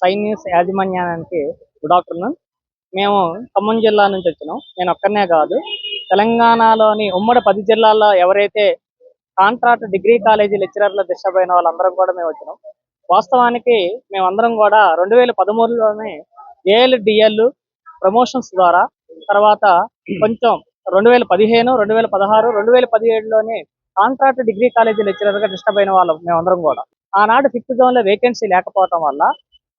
సై news యాజమాన్యానికి good afternoon మేము ఖమ్మం జిల్లా నుంచి వచ్చినాం. నేను ఒక్కనే కాదు. తెలంగాణలోని ఉమ్మడి పది జిల్లాల్లో ఎవరైతే కాంట్రాక్ట్ డిగ్రీ కాలేజీ లెక్చరర్ల డిస్టర్బ్ అయిన వాళ్ళందరం కూడా మేము వచ్చినాం. వాస్తవానికి మేమందరం కూడా రెండు వేల పదమూడులోనే ఏఎల్ డిఎల్ ప్రమోషన్స్ ద్వారా తర్వాత కొంచెం రెండు వేల పదిహేను రెండు వేల పదహారు రెండు వేల పదిహేడులోనే కాంట్రాక్ట్ డిగ్రీ కాలేజీ లెక్చరర్గా డిస్టర్బ్ అయిన వాళ్ళం మేమందరం కూడా. ఆనాడు ఫిఫ్త్ జోన్లో వేకెన్సీ లేకపోవటం వల్ల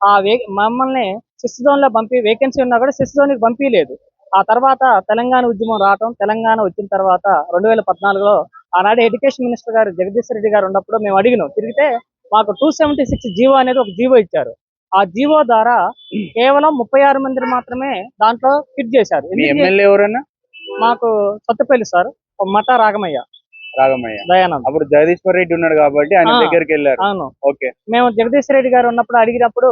ఆ వే మమ్మల్ని సిక్స్త్ జోన్లో పంపి వేకెన్సీ ఉన్నా కూడా సిక్స్త్ జోన్కి పంపించలేదు ఆ తర్వాత తెలంగాణ ఉద్యమం రావటం తెలంగాణ వచ్చిన తర్వాత రెండు వేల పద్నాలుగులో ఆనాడు ఎడ్యుకేషన్ మినిస్టర్ గారు జగదీష్ రెడ్డి గారు ఉన్నప్పుడు మేము అడిగినాం. తిరిగితే మాకు టూ సెవెంటీ సిక్స్ జీవో అనేది ఒక జీవో ఇచ్చారు. ఆ జీవో ద్వారా కేవలం ముప్పై ఆరు మంది మాత్రమే దాంట్లో ఫిట్ చేశారు. ఎవరన్నా? మాకు సత్తుపల్లి సార్ మఠ రాగమయ్య రాగమయ్య దయానంద్. అప్పుడు జగదీశ్వర్ రెడ్డి ఉన్నాడు కాబట్టి ఆయన. దగ్గరికి వెళ్ళారు. అవును. ఓకే. మేము జగదీష్ రెడ్డి గారు ఉన్నప్పుడు అడిగినప్పుడు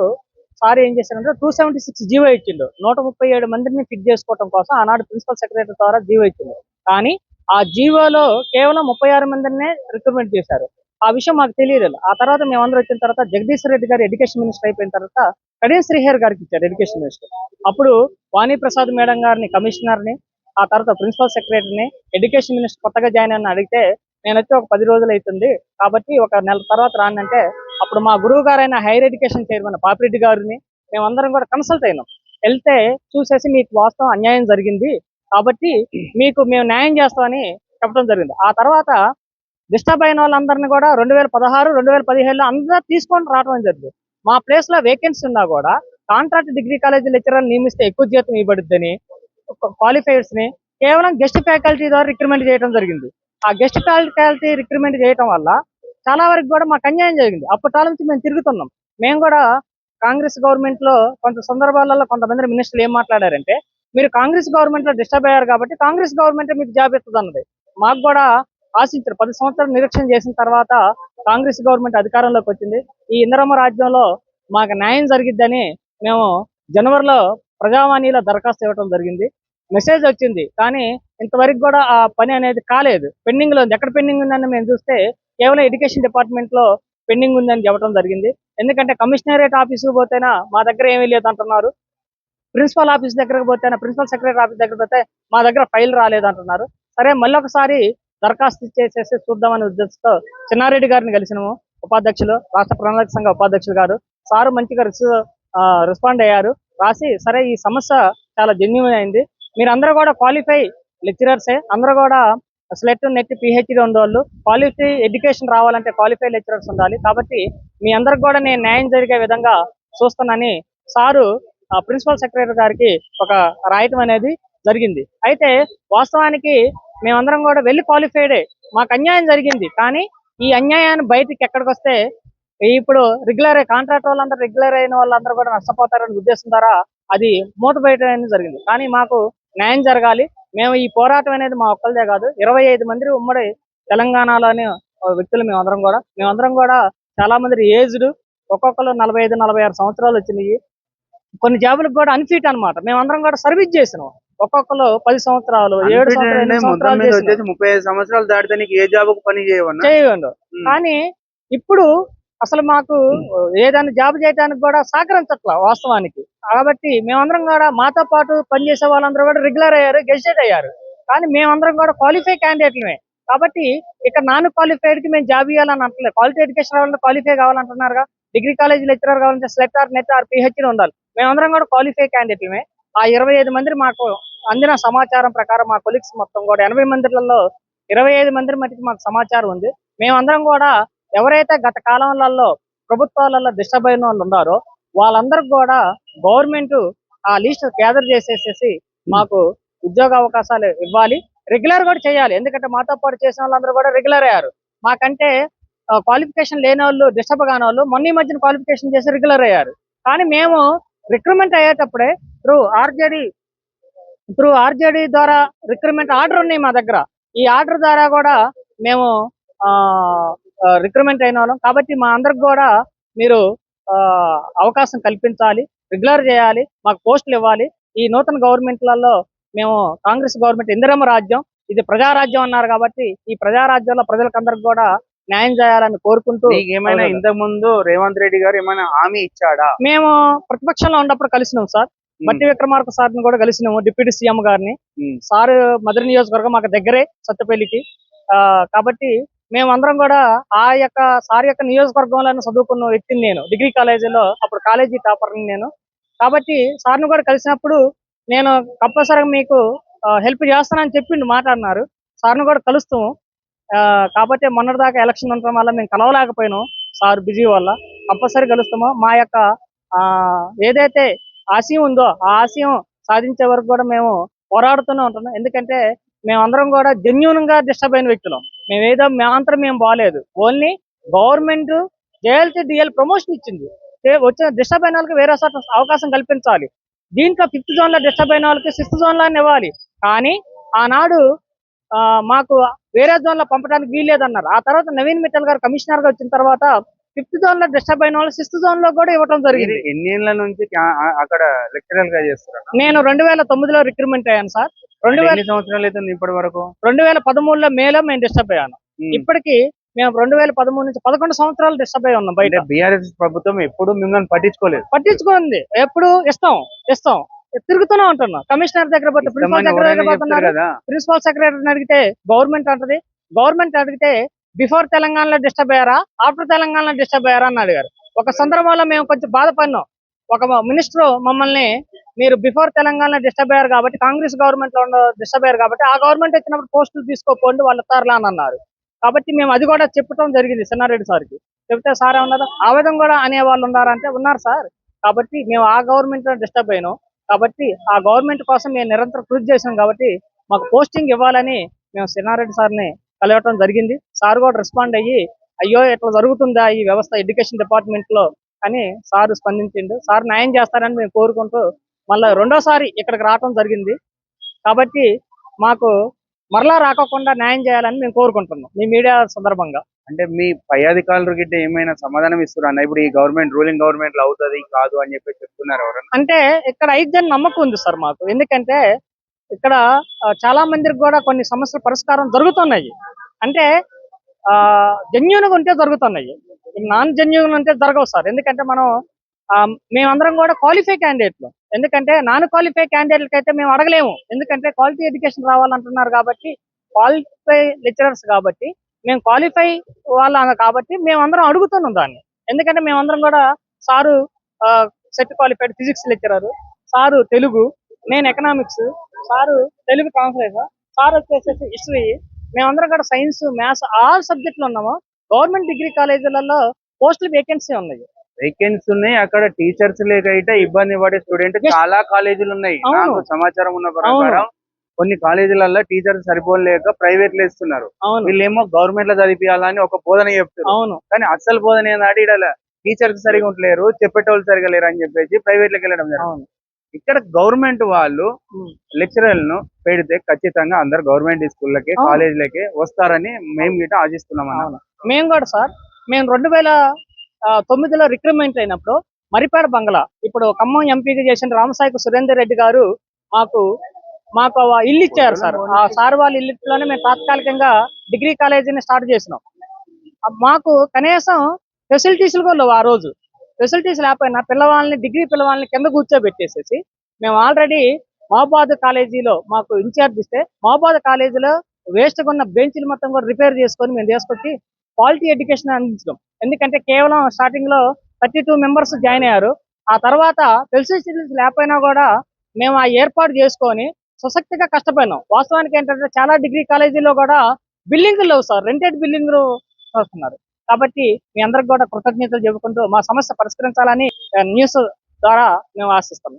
సార్ ఏం చేశారంటే టూ సెవెంటీ సిక్స్ జీవో ఇచ్చిండు. నూట ముప్పై ఏడు మందిని ఫిట్ చేసుకోవడం కోసం ఆనాడు ప్రిన్సిపల్ సెక్రటరీ ద్వారా జీవో ఇచ్చిండు. కానీ ఆ జీవోలో కేవలం ముప్పై ఆరు మందినే రిక్రూట్మెంట్ చేశారు. ఆ విషయం మాకు తెలియదు. ఆ తర్వాత మేమందరం వచ్చిన తర్వాత జగదీష్ రెడ్డి గారు ఎడ్యుకేషన్ మినిస్టర్ అయిపోయిన తర్వాత కడియం శ్రీహర్ గారికి ఇచ్చారు ఎడ్యుకేషన్ మినిస్టర్. అప్పుడు వాణి ప్రసాద్ మేడం గారిని కమిషనర్ని ఆ తర్వాత ప్రిన్సిపల్ సెక్రటరీని ఎడ్యుకేషన్ మినిస్టర్ కొత్తగా జాయిన్ అని అడిగితే నేను వచ్చి ఒక పది రోజులు అవుతుంది. కాబట్టి ఒక నెల తర్వాత రానంటే అప్పుడు మా గురువు గారైన హైయర్ ఎడ్యుకేషన్ చైర్మన్ పాపిరెడ్డి గారిని మేమందరం కూడా కన్సల్ట్ అయినాం. వెళ్తే చూసేసి మీకు వాస్తవం అన్యాయం జరిగింది. కాబట్టి మీకు మేము న్యాయం చేస్తామని చెప్పడం జరిగింది. ఆ తర్వాత డిస్టర్బ్ అయిన వాళ్ళందరినీ కూడా రెండు వేల పదహారు రెండు వేల పదిహేడులో అందరూ తీసుకొని రావడం జరిగింది. మా ప్లేస్లో వేకెన్సీ ఉన్నా కూడా కాంట్రాక్ట్ డిగ్రీ కాలేజీ లెక్చరర్ నియమిస్తే ఎక్కువ జీతం ఇవ్వబడుద్దని క్వాలిఫైర్స్ని కేవలం గెస్ట్ ఫ్యాకల్టీ ద్వారా రిక్రూట్మెంట్ చేయడం జరిగింది. ఆ గెస్ట్ ఫ్యాకల్టీ రిక్రూట్మెంట్ చేయడం వల్ల చాలా వరకు కూడా మాకు అన్యాయం జరిగింది. అప్పటి నుంచి మేము తిరుగుతున్నాం. మేము కూడా కాంగ్రెస్ గవర్నమెంట్లో కొంత సందర్భాలలో కొంతమంది మినిస్టర్లు ఏం మాట్లాడారంటే మీరు కాంగ్రెస్ గవర్నమెంట్లో డిస్టర్బ్ అయ్యారు కాబట్టి కాంగ్రెస్ గవర్నమెంట్ మీకు జాబ్ ఇస్తుంది అన్నది మాకు కూడా ఆశించారు. పది సంవత్సరాలు నిరీక్షణ చేసిన తర్వాత కాంగ్రెస్ గవర్నమెంట్ అధికారంలోకి వచ్చింది. ఈ ఇంద్రమ్మ రాజ్యంలో మాకు న్యాయం జరిగిద్దని మేము జనవరిలో ప్రజావాణిలో దరఖాస్తు ఇవ్వడం జరిగింది. మెసేజ్ వచ్చింది. కానీ ఇంతవరకు కూడా ఆ పని అనేది కాలేదు. పెండింగ్లో ఉంది. ఎక్కడ పెండింగ్ ఉందని మేము చూస్తే కేవలం ఎడ్యుకేషన్ డిపార్ట్మెంట్లో పెండింగ్ ఉందని చెప్పడం జరిగింది. ఎందుకంటే కమిషనరేట్ ఆఫీసుకు పోతేనా మా దగ్గర ఏమీ లేదు అంటున్నారు. ప్రిన్సిపల్ ఆఫీస్ దగ్గరకు పోతేనా ప్రిన్సిపల్ సెక్రటరీ ఆఫీస్ దగ్గర పోతే మా దగ్గర ఫైల్ రాలేదు అంటున్నారు. సరే మళ్ళీ ఒకసారి దరఖాస్తు చేసేసి చూద్దామనే ఉద్దేశంతో చిన్నారెడ్డి గారిని కలిసినాము. ఉపాధ్యక్షులు రాష్ట్ర ప్రణాళిక సంఘ ఉపాధ్యక్షులు గారు. సారు మంచిగా రెస్పాండ్ అయ్యారు. రాసి సరే ఈ సమస్య చాలా జెన్యున్ అయింది. మీరందరూ కూడా క్వాలిఫై లెక్చరర్సే అందరూ కూడా స్లెట్ నెట్ పిహెచ్డి ఉండేవాళ్ళు క్వాలిఫై ఎడ్యుకేషన్ రావాలంటే క్వాలిఫై లెక్చరర్స్ ఉండాలి. కాబట్టి మీ అందరికి కూడా నేను న్యాయం జరిగే విధంగా చూస్తానని సారు ప్రిన్సిపల్ సెక్రటరీ గారికి ఒక రాయటం అనేది జరిగింది. అయితే వాస్తవానికి మేమందరం కూడా వెళ్ళి క్వాలిఫైడే మాకు అన్యాయం జరిగింది. కానీ ఈ అన్యాయాన్ని బయటికి ఎక్కడికి వస్తే ఇప్పుడు రెగ్యులర్ కాంట్రాక్ట్ వాళ్ళందరూ రెగ్యులర్ అయిన వాళ్ళందరూ కూడా నష్టపోతారనే ఉద్దేశం ద్వారా అది మూత బయట జరిగింది. కానీ మాకు న్యాయం జరగాలి. మేము ఈ పోరాటం అనేది మా ఒక్కరిదే కాదు. ఇరవై ఐదు మంది ఉమ్మడి తెలంగాణలోని వ్యక్తులు మేమందరం కూడా. మేమందరం కూడా చాలా మంది ఏజ్డ్. ఒక్కొక్కరు నలభై ఐదు నలభై ఆరు సంవత్సరాలు వచ్చినాయి. కొన్ని జాబులకు కూడా అన్ఫిట్ అన్నమాట. మేమందరం కూడా సర్వీస్ చేసినాం. ఒక్కొక్కరు పది సంవత్సరాలు ఏడు సంవత్సరాలు ముప్పై ఐదు సంవత్సరాలు దాటితే ఏ జాబ్ పని చేయవన్నా ఉమ్. కానీ ఇప్పుడు అసలు మాకు ఏదైనా జాబ్ చేయడానికి కూడా సహకరించట్ల వాస్తవానికి. కాబట్టి మేమందరం కూడా మాతో పాటు పనిచేసే వాళ్ళందరూ కూడా రెగ్యులర్ అయ్యారు గెజిటెడ్ అయ్యారు. కానీ మేమందరం కూడా క్వాలిఫై క్యాండిడేట్లమే. కాబట్టి ఇక్కడ నాన్ క్వాలిఫైడ్కి మేము జాబ్ ఇవ్వాలని అంటలేదు. క్వాలిటీ ఎడ్యుకేషన్ కావాలంటే క్వాలిఫై కావాలంటున్నారుగా. డిగ్రీ కాలేజ్ లెక్చరర్ కావాలంటే SLET or NET or PhD ఉండాలి. మేమందరం కూడా క్వాలిఫై క్యాండిడేట్లమే. ఆ ఇరవై ఐదు మంది మాకు అందిన సమాచారం ప్రకారం మా కొలీగ్స్ మొత్తం కూడా ఎనభై మందిలలో ఇరవై ఐదు మంది మటుకు మాకు సమాచారం ఉంది. మేమందరం కూడా ఎవరైతే గత కాలంలో ప్రభుత్వాలలో డిస్టర్బ్ అయిన వాళ్ళు ఉన్నారో వాళ్ళందరికి కూడా గవర్నమెంట్ ఆ లిస్ట్ గ్యాదర్ చేసేసేసి మాకు ఉద్యోగ అవకాశాలు ఇవ్వాలి. రెగ్యులర్ కూడా చేయాలి. ఎందుకంటే మాతో పాటు చేసిన వాళ్ళందరూ కూడా రెగ్యులర్ అయ్యారు. మాకంటే క్వాలిఫికేషన్ లేని వాళ్ళు డిస్టర్బ్ కాని వాళ్ళు మొన్న ఈ మధ్యన క్వాలిఫికేషన్ చేసి రెగ్యులర్ అయ్యారు. కానీ మేము రిక్రూట్మెంట్ అయ్యేటప్పుడే త్రూ ఆర్జేడి త్రూ ఆర్జేడి ద్వారా రిక్రూట్మెంట్ ఆర్డర్ ఉన్నాయి మా దగ్గర. ఈ ఆర్డర్ ద్వారా కూడా మేము రిక్రూట్మెంట్ అయిన వాళ్ళం. కాబట్టి మా అందరికి కూడా మీరు ఆ, అవకాశం కల్పించాలి రెగ్యులర్ చేయాలి మాకు పోస్టులు ఇవ్వాలి. ఈ నూతన గవర్నమెంట్లలో మేము కాంగ్రెస్ గవర్నమెంట్ ఇందిరమ్మ రాజ్యం. ఇది ప్రజారాజ్యం అన్నారు కాబట్టి ఈ ప్రజారాజ్యంలో ప్రజలకందరికి కూడా న్యాయం చేయాలని కోరుకుంటూ ఏమైనా. ఇంతకు ముందు రేవంత్ రెడ్డి గారు ఏమైనా హామీ ఇచ్చాడా? మేము ప్రతిపక్షంలో ఉన్నప్పుడు కలిసినాం సార్. బట్టి విక్రమార్క సార్ని కూడా కలిసినాము డిప్యూటీ సీఎం గారిని. సార్ మధుర నియోజకవర్గం మాకు దగ్గరే సత్తపల్లికి. ఆ, కాబట్టి మేమందరం కూడా ఆ యొక్క సార్ యొక్క నియోజకవర్గంలోనే చదువుకున్న వ్యక్తిని నేను డిగ్రీ కాలేజీలో అప్పుడు కాలేజీ టాపర్ని నేను. కాబట్టి సార్ను కూడా కలిసినప్పుడు నేను కంపల్సరీగా మీకు హెల్ప్ చేస్తానని చెప్పిండు మాట్లాడినారు. సార్ను కూడా కలుస్తాము. ఆ, కాబట్టి మొన్నటిదాకా ఎలక్షన్ ఉండటం వల్ల మేము కలవలేకపోయినాం. సార్ బిజీ వల్ల కంపల్సరీ కలుస్తాము. మా యొక్క ఆ, ఏదైతే ఆశయం ఉందో ఆ ఆశయం సాధించే వరకు కూడా మేము పోరాడుతూనే ఉంటున్నాం. ఎందుకంటే మేమందరం కూడా జెన్యున్గా డిస్టర్బ్ అయిన వ్యక్తులం. మేము ఏదో మేమంతరం మేము బాగాలేదు only government JLC DL promotion ఇచ్చింది. వచ్చిన డిస్టర్బ్ అయిన వాళ్ళకి వేరే చోట అవకాశం కల్పించాలి. దీంట్లో ఫిఫ్త్ జోన్లో డిస్టర్బ్ అయిన వాళ్ళకి సిక్స్త్ జోన్లో ఇవ్వాలి. కానీ ఆనాడు మాకు వేరే జోన్లో పంపడానికి వీల్లేదన్నారు. ఆ తర్వాత నవీన్ మిట్టల్ గారు కమిషనర్గా వచ్చిన తర్వాత ఫిఫ్త్ జోన్లో డిస్టర్బ్ అయిన వాళ్ళు సిక్స్త్ జోన్లో కూడా ఇవ్వడం జరిగింది. ఎన్ని నుంచి అక్కడ లెక్చరర్గా చేస్తున్నారు? నేను రెండు వేల తొమ్మిదిలో రిక్రూట్మెంట్ అయ్యాను సార్. రెండు వేల సంవత్సరాలు ఇప్పటి వరకు? రెండు వేల పదమూడులో మేలో మేము డిస్టర్బ్ అయ్యాను. ఇప్పటికి మేము రెండు వేల పదమూడు నుంచి పదకొండు సంవత్సరాలు డిస్టర్బ్ అయి ఉన్నాం బయట. బీఆర్ఎస్ ప్రభుత్వం ఎప్పుడు మిమ్మల్ని పట్టించుకోలేదు. పట్టించుకోండి ఎప్పుడు ఇస్తాం ఇస్తాం. తిరుగుతూనే ఉంటున్నాం. కమిషనర్ దగ్గర పోతే ప్రిన్సిపల్ పోతున్నారు. కదా? ప్రిన్సిపల్ సెక్రటరీని అడిగితే గవర్నమెంట్ అంటది. గవర్నమెంట్ అడిగితే బిఫోర్ తెలంగాణలో డిస్టర్బ్ అయ్యారా? ఆఫ్టర్ తెలంగాణలో డిస్టర్బ్ అయ్యారా అని అడిగారు. ఒక సందర్భంలో మేము కొంచెం బాధపడినాం ఒక మినిస్టర్ మమ్మల్ని మీరు బిఫోర్ తెలంగాణలో డిస్టర్బ్ అయ్యారు కాబట్టి కాంగ్రెస్ గవర్నమెంట్లో డిస్టర్బ్ అయ్యారు కాబట్టి ఆ గవర్నమెంట్ వచ్చినప్పుడు పోస్టులు తీసుకోపోండి వాళ్ళు తరలా అని అన్నారు. కాబట్టి మేము అది కూడా చెప్పడం జరిగింది సిన్నారెడ్డి సార్కి. చెప్తే సార్ ఏమన్నారు? ఆ విధంగా కూడా అనే వాళ్ళు ఉన్నారంటే ఉన్నారు సార్. కాబట్టి మేము ఆ గవర్నమెంట్లో డిస్టర్బ్ అయినాం. కాబట్టి ఆ గవర్నమెంట్ కోసం మేము నిరంతరం కృషి చేసాం కాబట్టి మాకు పోస్టింగ్ ఇవ్వాలని మేము సిన్నారెడ్డి సార్ని కలవటం జరిగింది. సార్ కూడా రెస్పాండ్ అయ్యి అయ్యో ఇట్లా జరుగుతుందా ఈ వ్యవస్థ ఎడ్యుకేషన్ డిపార్ట్మెంట్లో అని సార్ స్పందించిండు. సార్ న్యాయం చేస్తారని మేము కోరుకుంటూ మళ్ళీ రెండోసారి ఇక్కడికి రావటం జరిగింది. కాబట్టి మాకు మరలా రాకోకుండా న్యాయం చేయాలని మేము కోరుకుంటున్నాం మీ మీడియా సందర్భంగా. అంటే మీ పై అధికారులు గిట్ట ఏమైనా సమాధానం ఇస్తున్నారు ఇప్పుడు ఈ గవర్నమెంట్ రూలింగ్ గవర్నమెంట్లో అవుతుంది కాదు అని చెప్పి చెప్తున్నారు ఎవరన్నా? అంటే ఇక్కడ అయిద్దని నమ్మకం ఉంది సార్ మాకు. ఎందుకంటే ఇక్కడ చాలా మందికి కూడా కొన్ని సమస్యల పరిష్కారం జరుగుతున్నాయి. అంటే జెన్యున్గా ఉంటే జరుగుతున్నాయి. నాన్ జెన్యున్ ఉంటే జరగవు సార్. ఎందుకంటే మనం మేమందరం కూడా క్వాలిఫై క్యాండిడేట్లు. ఎందుకంటే నాన్ క్వాలిఫై క్యాండిడేట్లకి అయితే మేము అడగలేము. ఎందుకంటే క్వాలిటీ ఎడ్యుకేషన్ రావాలంటున్నారు కాబట్టి క్వాలిఫై లెక్చరర్స్ కాబట్టి మేము క్వాలిఫై వాళ్ళ కాబట్టి మేమందరం అడుగుతున్నాం దాన్ని. ఎందుకంటే మేమందరం కూడా sir SET qualified physics lecturer sir Telugu నేను economics sir Telugu translator sir వచ్చేసేసి హిస్టరీ మేమందరం కూడా సైన్స్ మ్యాథ్స్ ఆల్ సబ్జెక్టులు ఉన్నాము. గవర్నమెంట్ డిగ్రీ కాలేజీలలో పోస్టులు వేకెన్సీ ఉన్నాయి వేకెన్సీ ఉన్నాయి అక్కడ టీచర్స్ లేక అయితే ఇబ్బంది పడే స్టూడెంట్. చాలా కాలేజీలు ఉన్నాయి. నాకు సమాచారం ఉన్న ప్రకారం కొన్ని కాలేజీలలో టీచర్స్ సరిపోలేక ప్రైవేట్లో ఇస్తున్నారు వీళ్ళేమో గవర్నమెంట్లో చదివించాలని ఒక బోధన అవును కానీ అసలు బోధన ఏంటంటే ఇక్కడ టీచర్స్ సరిగా ఉండలేరు చెప్పేటోళ్ళు సరిగా లేరు అని చెప్పేసి ప్రైవేట్లోకి వెళ్ళడం జరుగుతుంది ఇక్కడ గవర్నమెంట్ వాళ్ళు. లెక్చరర్లను పెడితే ఖచ్చితంగా అందరు గవర్నమెంట్ స్కూళ్ళకి. కాలేజీలకి వస్తారని మేము గిట్ట ఆశిస్తున్నాం. మేము కూడా సార్ మేము రెండు వేల తొమ్మిదిలో రిక్రూట్మెంట్ అయినప్పుడు మరిపేడ బంగ్లా. ఇప్పుడు ఖమ్మం ఎంపీగా చేసిన రామసాయికు సురేందర్ రెడ్డి గారు మాకు మాకు ఇల్లు ఇచ్చారు సార్. ఆ సార్ వాళ్ళ ఇల్లులోనే మేము తాత్కాలికంగా డిగ్రీ కాలేజీని స్టార్ట్ చేసినాం. మాకు కనీసం ఫెసిలిటీస్లు కూడా లేవు ఆ రోజు. ఫెసిలిటీస్ లేకపోయినా పిల్లవాళ్ళని డిగ్రీ పిల్లవాళ్ళని కింద కూర్చోబెట్టేసేసి మేము ఆల్రెడీ మహబాద్ కాలేజీలో మాకు ఇన్ఛార్జ్ ఇస్తే మహబాద్ కాలేజీలో వేస్ట్ ఉన్న బెంచ్లు మొత్తం కూడా రిపేర్ చేసుకొని మేము తీసుకొచ్చి క్వాలిటీ ఎడ్యుకేషన్ అందించడం. ఎందుకంటే కేవలం స్టార్టింగ్లో థర్టీ టూ మెంబర్స్ జాయిన్ అయ్యారు. ఆ తర్వాత ఫెసిలిటీస్ లేకపోయినా కూడా మేము ఆ ఏర్పాటు చేసుకొని సశక్తిగా కష్టపోయినాం వాస్తవానికి ఏంటంటే చాలా డిగ్రీ కాలేజీలో కూడా బిల్డింగ్లు లేవు సార్. రెంటెడ్ బిల్డింగ్లు వస్తున్నారు. కాబట్టి మీ అందరికి కూడా కృతజ్ఞతలు చెప్పుకుంటూ మా సమస్య పరిష్కరించాలని న్యూస్ ద్వారా మేము ఆశిస్తాము